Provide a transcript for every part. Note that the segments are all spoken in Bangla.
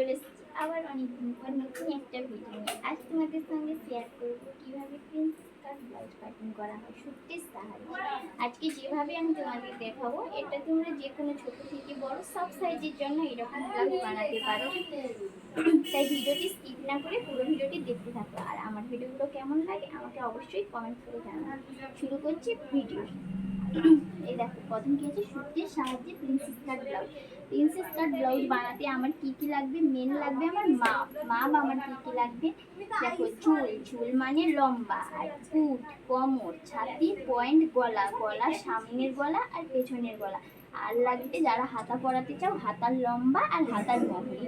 চলে এসেছি আবার অনেকদিন পর নতুন একটা ভিডিও নিয়ে আজ তোমাদের সঙ্গে শেয়ার করব কীভাবে প্রিন্স কাট ব্লাউজ কাটিং করা হয়। সত্যির সাহায্যে। আজকে যেভাবে আমি তোমাদের দেখাবো, এটা তোমরা যে কোনো ছোট থেকে বড় সব সাইজের জন্য এরকম ব্লাউজ বানাতে পারো। তাই ভিডিওটি স্কিপ না করে পুরো ভিডিওটি দেখতে থাকো। আর আমার ভিডিওগুলো কেমন লাগে আমাকে অবশ্যই কমেন্ট করে জানাও। শুরু করছি ভিডিও এই দেখো, প্রথম কি আছে? সুতির সাহায্যে princess cut blouse princess cut blouse বানাতে আমার কি কি লাগবে? মেন লাগবে আমার মাপ মাপ আমার কি কি লাগবে? দেখো, চুল। চুল মানে লম্বা আর ফুট কোমর, ছাতি পয়েন্ট গলা। গলা, সামনের গলা আর পেছনের গলা। আর লাগবে যারা হাতা পরাতে চাও, হাতার লম্বা আর হাতার মহরি।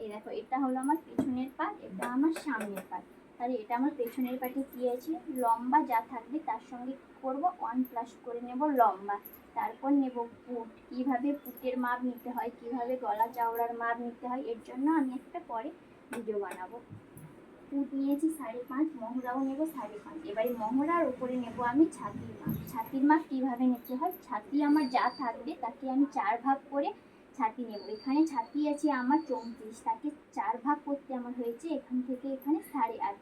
এই দেখো, এটা হলো আমার পেছনের পাট এটা আমার সামনের পাট তাহলে এটা আমার পেছনের পাটে কি আছে? লম্বা যা থাকবে তার সঙ্গে করব ওয়ান প্লাস করে নেব লম্বা। তারপর নেব পুট। কীভাবে পুটের মাপ নিতে হয়, কীভাবে গলা চাওড়ার মাপ নিতে হয়, এর জন্য আমি একটা পরে ভিডিও বানাবো। পুট নিয়েছি সাড়ে পাঁচ, মহড়াও নেব সাড়ে পাঁচ। এবারে মহড়ার উপরে নেব আমি ছাতির মাপ। ছাতির মাপ কীভাবে নিতে হয়? ছাতি আমার যা থাকবে তাকে আমি চার ভাগ করে ছাতি নেব। এখানে ছাতি আছে আমার চৌত্রিশ, তাকে চার ভাগ করতে আমার হয়েছে এখান থেকে এখানে সাড়ে আট।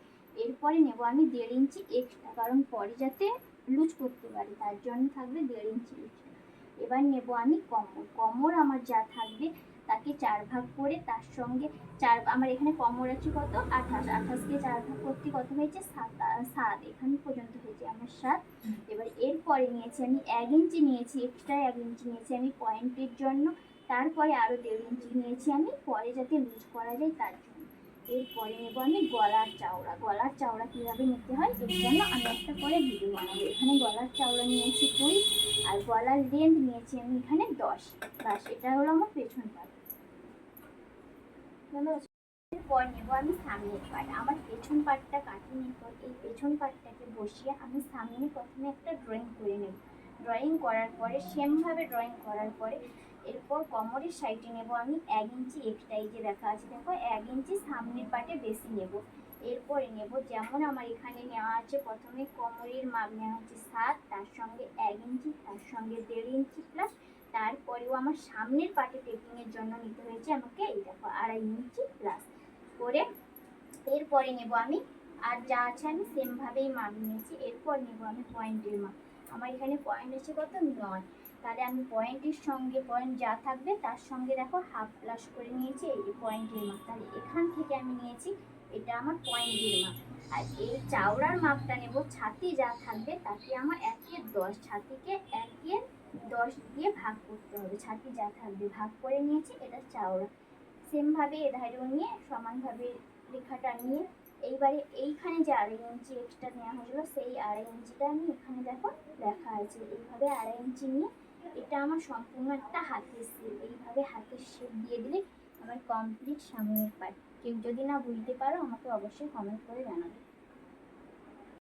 এরপরে নেব। আমি দেড় ইঞ্চি এক্সট্রা কারণ পরে যাতে লুজ করতে পারি, তার জন্য থাকবে দেড় ইঞ্চি এক্সট্রা এবার নেব আমি কমর। কমর আমার যা থাকবে, তাকে চার ভাগ করে তার সঙ্গে চার, আমার এখানে কমর আছে কত? আঠাশ। আঠাশকে চার ভাগ করতে কত হয়েছে? সাত সাত। এখানে পর্যন্ত হয়েছে আমার সাত। এবার এরপরে নিয়েছি আমি এক ইঞ্চি নিয়েছি এক্সট্রা এক ইঞ্চি নিয়েছি আমি পয়েন্টের জন্য। তারপরে আরও দেড় ইঞ্চি নিয়েছি আমি, পরে যাতে লুজ করা যায় তার জন্য। এরপরে নেব আমি গলার চাওড়া। গলার চাওড়া কীভাবে নিতে হয় এর জন্য আমি একটা পরে ভিডিও বানাবো। এখানে গলার চাওড়া নিয়েছি কুড়ি, আর গলার লেন্থ নিয়েছি আমি এখানে দশ। বাস এটা হলো আমার পেছন পাট এরপর নেব আমি সামনের পাট। আমার পেছন পাটটা কাটিয়ে পর এই পেছন পাটটাকে বসিয়ে আমি সামনে প্রথমে একটা ড্রয়িং করে নেব। ড্রয়িং করার পরে, সেমভাবে ড্রয়িং করার পরে, এরপর কোমরের সাইডে নেব আমি এক ইঞ্চি এক্সট্রা এই যে দেখা আছে, দেখো, এক ইঞ্চি সামনের পাটে বেশি নেব। এরপরে নেব, যেমন আমার এখানে নেওয়া আছে, প্রথমে কোমরের মাপ নেওয়া হচ্ছে সাত, তার সঙ্গে এক ইঞ্চি, তার সঙ্গে দেড় ইঞ্চি প্লাস তারপরেও আমার সামনের পাটে টেকিংয়ের জন্য নিতে হয়েছে আমাকে, এই দেখো, আড়াই ইঞ্চি প্লাস করে এরপরে নেব আমি, আর যা আছে আমি সেমভাবেই মাপ নিয়েছি, এরপর নেব আমি পয়েন্টের মাপ। আমার এখানে পয়েন্ট আছে কত? নয়। তাহলে আমি পয়েন্টের সঙ্গে পয়েন্ট যা থাকবে তার সঙ্গে দেখো হাফ প্লাস করে নিয়েছি, এই যে পয়েন্টের মাপ তাহলে এখান থেকে আমি নিয়েছি, এটা আমার পয়েন্টের মাপ আর এই চাওড়ার মাপটা নেব, ছাতি যা থাকবে তাকে আমার একের দশ, ছাতিকে একের দশ দিয়ে ভাগ করতে হবে। ছাতি যা থাকবে ভাগ করে নিয়েছি, এটা চাওড়া। সেমভাবে এধারেও নিয়ে, সমানভাবে রেখাটা নিয়ে এইবারে এইখানে যে আড়াই ইঞ্চি এক্সট্রা নেওয়া হলো সেই আড়াই ইঞ্চিটা আমি এখানে দেখো লেখা আছে। এইভাবে আড়াই ইঞ্চি নিয়ে এটা আমার সম্পূর্ণ একটা হাতের শেপ এইভাবে হাতের শেপ দিয়ে দিলে আমার কমপ্লিট সামনের পার্ট কেউ যদি না বুঝতে পারো, আমাকে অবশ্যই কমেন্ট করে জানাবে।